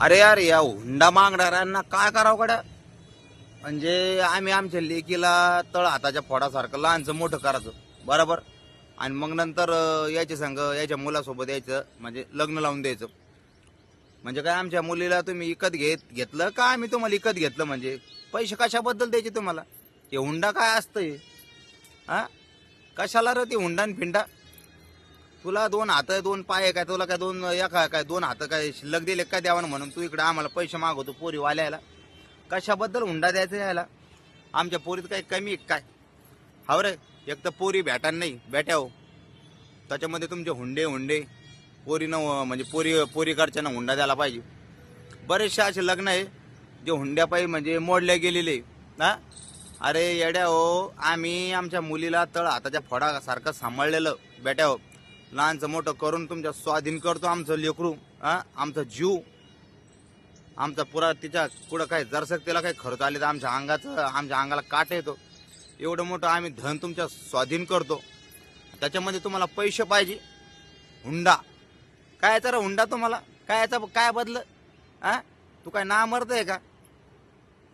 अरे यार या हुंडा मागणाऱ्यांना काय करावं कडा म्हणजे आम्ही आमच्या लेकीला तळ हाताच्या फोडासारखं लहानचं मोठं करायचं. बरोबर? आणि मग नंतर अं, याच्या संग याच्या मुलासोबत यायचं म्हणजे लग्न लावून द्यायचं. म्हणजे काय आमच्या मुलीला तुम्ही विकत घेत घेतलं का? आम्ही तुम्हाला विकत घेतलं म्हणजे? पैसे कशाबद्दल द्यायचे तुम्हाला? ते हुंडा काय असतं हे हा कशाला रे ते हुंडा आणि फिंडा? तुला दोन हात दोन पाय आहे काय तुला काय दोन एका काय दोन हात काय शिल्लक दिले काय द्यावं ना म्हणून? तू इकडे आम्हाला पैसे मागवतो पोरी वाल्याला कशाबद्दल हुंडा द्यायचा यायला आमच्या पोरीत काही कमी आहे काय? हाव रे एक तर पोरी भेटा नाही भेट्या हो त्याच्यामध्ये तुमचे हुंडे हुंडे. पोरीनं म्हणजे पोरी पोरीकडच्यानं हुंडा द्यायला पाहिजे. बरेचसे असे लग्न आहे जे हुंड्यापायी म्हणजे मोडले गेलेले ना अरे येड्या हो आम्ही आमच्या मुलीला तळ हाताच्या फोडासारखं सांभाळलेलं बेट्या हो लहानचं मोठं करून तुमच्या स्वाधीन करतो आमचं लेकरू हा? आमचा जीव. आमचा पुरा तिच्या पुढं काय जरसक तिला काही खर्च आले तर आमच्या अंगाचं आमच्या अंगाला काट येतो. एवढं मोठं आम्ही धन तुमच्या स्वाधीन करतो. त्याच्यामध्ये तुम्हाला पैसे पाहिजे. हुंडा. काय याचा रे हुंडा तुम्हाला? काय याचा काय बदल? हा? तू काय ना मरत आहे का?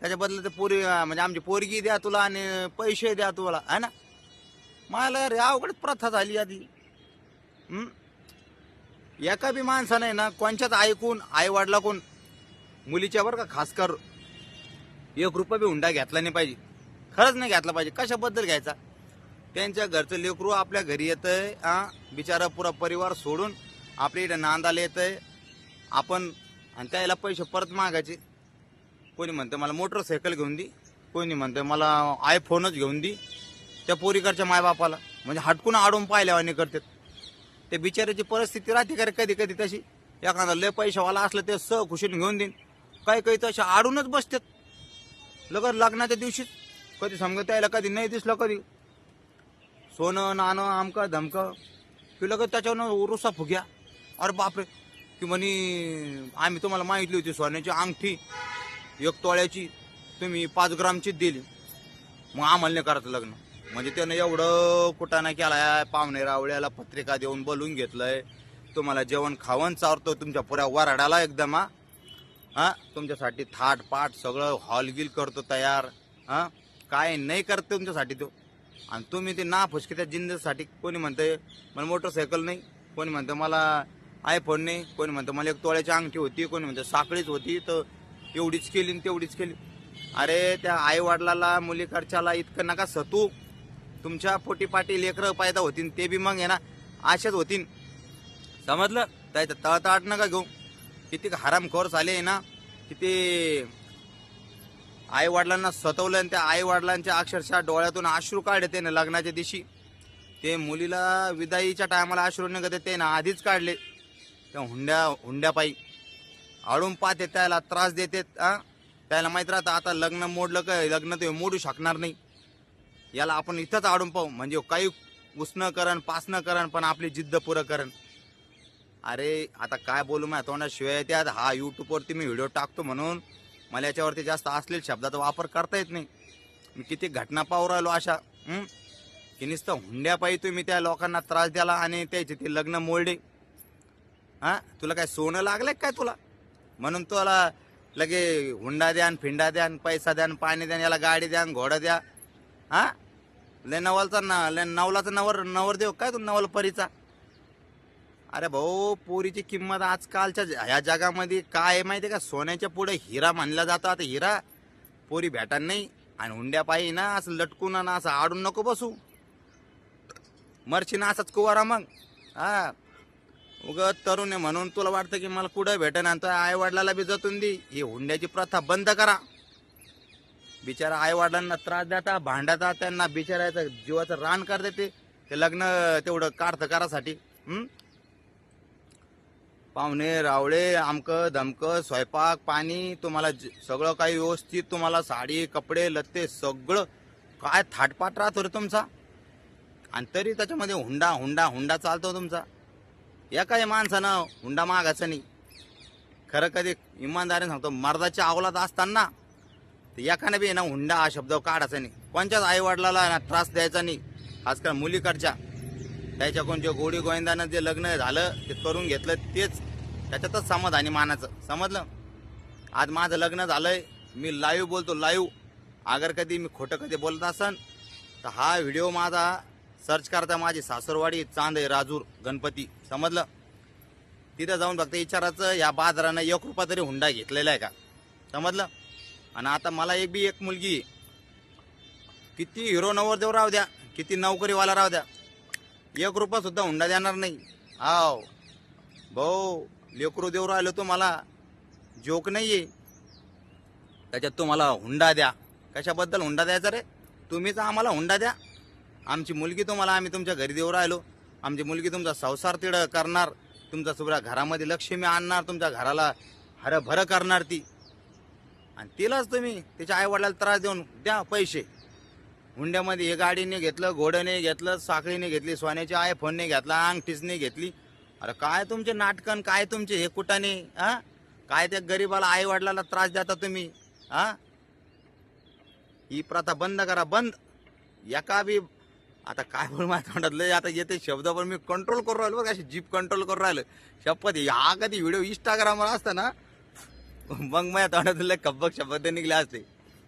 त्याच्याबद्दल ते पोरी म्हणजे आमची पोरगी द्या तुला आणि पैसे द्या तुला है ना? मला रे अवघड प्रथा झाली आधी. एका बी माणसाने ना कोणच्याच ऐकून आई वडला कोण मुलीच्या बरं का खास कर एक रुपया बी हुंडा घेतला नाही पाहिजे. खरंच नाही घेतला पाहिजे. कशाबद्दल घ्यायचा? त्यांच्या घरचं लेकरू आपल्या घरी येतंय हा बिचारा पुरा परिवार सोडून आपल्या इकडे नांदाला येतंय. आपण आणि त्याला पैसे परत मागायचे. कोणी म्हणतं मला मोटरसायकल घेऊन दे कोणी म्हणतं मला आयफोनच घेऊन दे. त्या पोरीकडच्या मायबापाला. म्हणजे हटकून आडून पाहिल्यावानी करतात. ते बिचाऱ्याची परिस्थिती राहते का रे कधी कधी तशी? एखादा लय पैशावाला असलं ते स खुशीने घेऊन देईन. काही काही तशा आडूनच बसतात. लगत लग्नाच्या दिवशीच. कधी समजा यायला कधी नाही दिसलं कधी. सोनं नाणं आमकं धमकं. की लगत त्याच्यावर रुसा फुग्या. अरे बापरे. की म्हणे आम्ही तुम्हाला माहिती होती सोन्याची अंगठी. एक तोळ्याची. तुम्ही पाच ग्रामचीच दिली. मग आम्हाला नाही करायचं लग्न. म्हणजे त्यानं एवढं कुटाणा केलाय पाहुणे रावळ्याला पत्रिका देऊन बोलून घेतलंय. तुम्हाला जेवण खावण चारतो तुमच्या पुऱ्या वराडाला एकदम हा? तुमच्यासाठी थाट पाट सगळं हॉल गिल करतो तयार हा? काय नाही करत तुमच्यासाठी तो. आणि तुम्ही ते ना फुसके त्या जिंदसाठी कोणी म्हणतंय मला मोटरसायकल नाही. कोणी म्हणतं मला आयफोन नाही. कोणी म्हणतं मला एक तोळ्याची अंगठी होती. कोणी म्हणतं साखळीच होती. तर एवढीच केली आणि तेवढीच केली. अरे त्या आई वडिलाला मुलीकडच्याला इतकं नका सतू. तुमच्या पोटीपाटी लेकरं पायदा होतीन ते बी मग आहे ना आशाच होतीन. समजलं? त्याचं तळतळाट नका घेऊ. किती हरामखोर झाले ना किती आई वडिलांना सतवलं आणि त्या आई वडिलांच्या अक्षरशः डोळ्यातून अश्रू काढले ना लग्नाच्या दिवशी. ते मुलीला विदाईच्या टायमाला अश्रू निघत ते ना आधीच काढले. त्या हुंड्या हुंड्यापायी. आळून पाहते त्याला त्रास देते त्याला माहीत राहतं आता लग्न मोडलं काय लग्न ते मोडू शकणार नाही. याला आपण इथंच आडून पाहू. म्हणजे हो, काही उष्ण करण पासणं करण पण आपली जिद्द पुरं करण. अरे आता काय बोलू माझ्या तोंडात शिवाय त्यात हा यूट्यूबवरती मी व्हिडिओ टाकतो म्हणून मला याच्यावरती जास्त असलेल्या शब्दाचा वापर करता येत नाही. मी किती घटना पाहू राहिलो अशा की नुसतं हुंड्यापायी तुम्ही त्या लोकांना त्रास द्याला आणि त्याचे ते लग्न मोडले. हा? तुला काय सोनं लागलंय काय तुला? म्हणून तुला लगे हुंडा द्यान फिंडा द्यान पैसा द्यान पाणी द्यान याला गाडी द्या घोडा द्या. हा? लय नवलचा ना लय नवलाचा नवर नवरदेव काय तू नवल परीचा? अरे भाऊ पोरीची किंमत आजकालच्या ह्या जगामध्ये काय आहे माहिती आहे का? सोन्याच्या पुढे हिरा मानला जातो. आता हिरा पोरी भेटा नाही आणि हुंड्या पायी ना असं लटकून ना असं आडून नको बसू. मरशी ना असाच कुवारा मग. हा. उग तरुण आहे म्हणून तुला वाटतं की मला कुठं भेटेन आणि आई वडिलाला बी जतून दे. ही हुंड्याची प्रथा बंद करा. बिचारा आई वडिलांना त्रास देता भांडता त्यांना बिचारायचं जीवाचं रान करते ते ते लग्न तेवढं काढतं करासाठी पाहुणे रावळे आमकं धमकं स्वयंपाक पाणी तुम्हाला सगळं काही व्यवस्थित तुम्हाला साडी कपडे लत्ते सगळं. काय थाटपाट राहतो रे तुमचा? आणि तरी त्याच्यामध्ये हुंडा हुंडा हुंडा चालतो तुमचा. एकाही माणसानं हुंडा मागायचा नाही. खरं कधी इमानदारीने सांगतो मर्दाच्या अवलाद असताना तर एखादा बी ना हुंडा हा शब्द काढायचा नाही. कोणत्याच आई वडिलाला ना त्रास द्यायचा नाही. आजकाल मुलीकडच्या. त्याच्याकडून जे गोडी गोविंदानं जे लग्न झालं ते करून घेतलं तेच त्याच्यातच समाधानी मानाचं. समजलं? आज माझं लग्न झालंय मी लाईव्ह बोलतो लाईव्ह अगर कधी मी खोटं कधी बोलत असन तर हा व्हिडिओ माझा सर्च करता माझी सासरवाडी चांद राजूर गणपती. समजलं? तिथं जाऊन फक्त विचारायचं या बाजारानं एक रुपया तरी हुंडा घेतलेला आहे का? समजलं? आणि आता मला एक बी एक मुलगी. किती हिरो नवरदेव राहू द्या किती नोकरीवाला राहू द्या. एक रुपया सुद्धा हुंडा देणार नाही. आव भाऊ लेकरू देऊ राहिलो तुम्हाला. जोक नाहीये. त्याच्यात तुम्हाला हुंडा द्या. कशाबद्दल हुंडा द्यायचा रे? तुम्हीच आम्हाला हुंडा द्या. आमची मुलगी तुम्हाला आम्ही तुमच्या घरी देऊ राहिलो. आमची मुलगी तुमचा संसार तिड करणार. तुमच्या सगळ्या घरामध्ये लक्ष्मी आणणार. तुमच्या घराला हरभरं करणार ती. आणि तिलाच तुम्ही तिच्या आईवडिलाला त्रास देऊन द्या पैसे. हुंड्यामध्ये हे गाडीने घेतलं घोड्याने घेतलं साखळीने घेतली सोन्याची आयफोनने घेतला अंगठीसने घेतली. अरे काय तुमचे नाटकन काय तुमचे हे कुटाने हा? काय त्या गरीबाला आईवडिलाला त्रास देता तुम्ही हा? ही प्रथा बंद करा बंद. एका बी आता काय बोल माझ्या तोंडात आता येते शब्द पण मी कंट्रोल करू राहिलो बघा अशी जीप कंट्रोल करू राहिलो. शपथ हा कधी व्हिडिओ इंस्टाग्रामवर असतं ना मग माझ्या तोंडातून कब्बक शब्द निघले असते.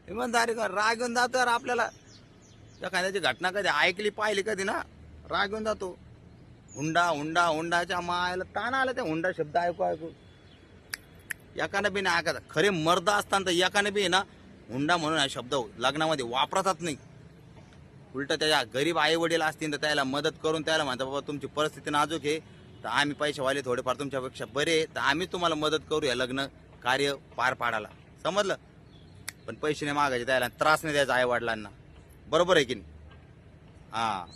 इमानदारी कर राग येऊन जातो यार आपल्याला. एखाद्याची घटना कधी ऐकली पाहिली कधी ना राग येऊन जातो. हुंडा हुंडा हुंडाच्या मायला ताण आला त्या हुंडा शब्द ऐकू ऐकू. एकानं बी नाही ऐकायचा खरे मर्द असताना तर एकानं बी आहे ना हुंडा म्हणून हा शब्द लग्नामध्ये वापरतात नाही. उलट त्याच्या गरीब आई वडील असतील तर त्याला मदत करून त्याला म्हणतात बाबा तुमची परिस्थिती नाजूक आहे. तर आम्ही पैसेवाले थोडेफार तुमच्यापेक्षा बरे तर आम्ही तुम्हाला मदत करू या लग्न. कार्य पार पाडायला. समजलं? पण पैसे नाही मागायचे त्याला त्रास नाही द्यायचा आई वडिलांना बरोबर आहे की नाही? हां.